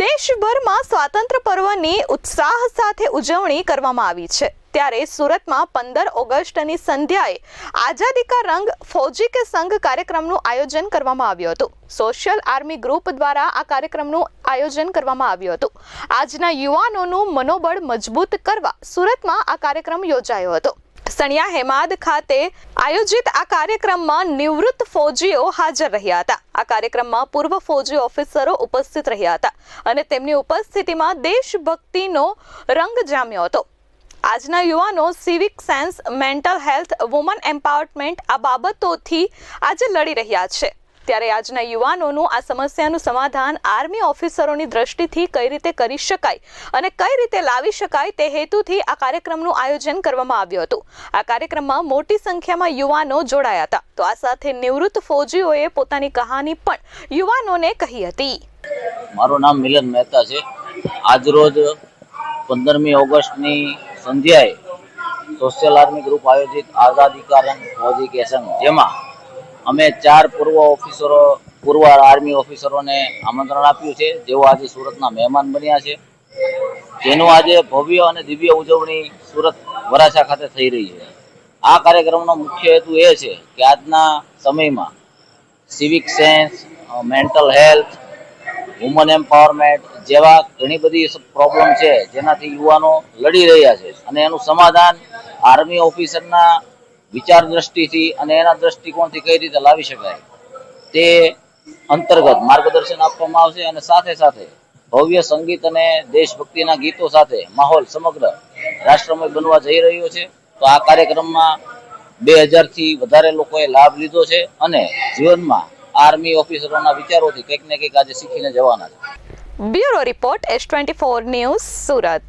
દેશભરમાં સ્વાતંત્ર્ય પર્વની ઉત્સાહ સાથે ઉજવણી કરવામાં આવી છે. ત્યારે સુરતમાં પંદર ઓગસ્ટની સંધ્યાએ આઝાદી કા રંગ ફૌજી કે સંઘ કાર્યક્રમનું આયોજન કરવામાં આવ્યું હતું. સોશિયલ આર્મી ગ્રુપ દ્વારા આ કાર્યક્રમનું આયોજન કરવામાં આવ્યું હતું. આજના યુવાનોનું મનોબળ મજબૂત કરવા સુરતમાં આ કાર્યક્રમ યોજાયો હતો. સણિયા હેમાદ ખાતે આયોજિત આ કાર્યક્રમમાં નિવૃત્ત ફોજીઓ હાજર રહ્યા હતા. આ કાર્યક્રમમાં પૂર્વ ફોજી ઓફિસરો ઉપસ્થિત રહ્યા હતા અને તેમની ઉપસ્થિતિમાં દેશભક્તિનો રંગ જામ્યો હતો. આજના યુવાનો civic sense mental health woman empowerment આ બાબતોથી આજે લડી રહ્યા છે. ત્યારે આજના યુવાનોનું આ સમસ્યાનું સમાધાન આર્મી ઓફિસરોની દ્રષ્ટિથી કઈ રીતે કરી શકાય અને કઈ રીતે લાવી શકાય તે હેતુથી આ કાર્યક્રમનું આયોજન કરવામાં આવ્યું હતું. આ કાર્યક્રમમાં મોટી સંખ્યામાં યુવાનો જોડાયા હતા. તો આ સાથે નિવૃત્ત ફોજીઓએ પોતાની કહાની પણ યુવાનોને કહી હતી. મારું નામ મિલન મહેતા છે. આજરોજ પંદરમી ઓગસ્ટની સંધ્યાએ સોશિયલ આર્મી ગ્રુપ આયોજિત આઝાદી ફૌજી જેમાં અમે ચાર પૂર્વ ઓફિસરો, પૂર્વ આર્મી ઓફિસરોને આમંત્રણ આપ્યું છે, જેઓ આજે સુરતના મહેમાન બન્યા છે. જેનું આજે ભવ્ય અને દિવ્ય ઉજવણી સુરત વરાછા ખાતે થઈ રહી છે. આ કાર્યક્રમનો મુખ્ય હેતુ એ છે કે આજના સમયમાં civic sense mental health woman empowerment જેવા ઘણી બધી પ્રોબ્લેમ છે, જેનાથી યુવાનો લડી રહ્યા છે. અને એનું સમાધાન આર્મી ઓફિસરના વિચાર દ્રષ્ટિથી અને એના દ્રષ્ટિકોણથી કઈ રીતે લાવી શકાય તે અંતર્ગત માર્ગદર્શન આપવામાં આવશે અને સાથે સાથે ભવ્ય સંગીત અને દેશભક્તિના ગીતો સાથે માહોલ સમગ્ર રાષ્ટ્રમય બનવા જઈ રહ્યો છે. તો આ કાર્યક્રમમાં બે હજારથી વધારે લોકોએ લાભ લીધો છે અને જીવનમાં આર્મી ઓફિસરોના વિચારોથી કંઈક ને કંઈક આજે શીખીને જવાના છે. Bureau report S twenty four news Surat.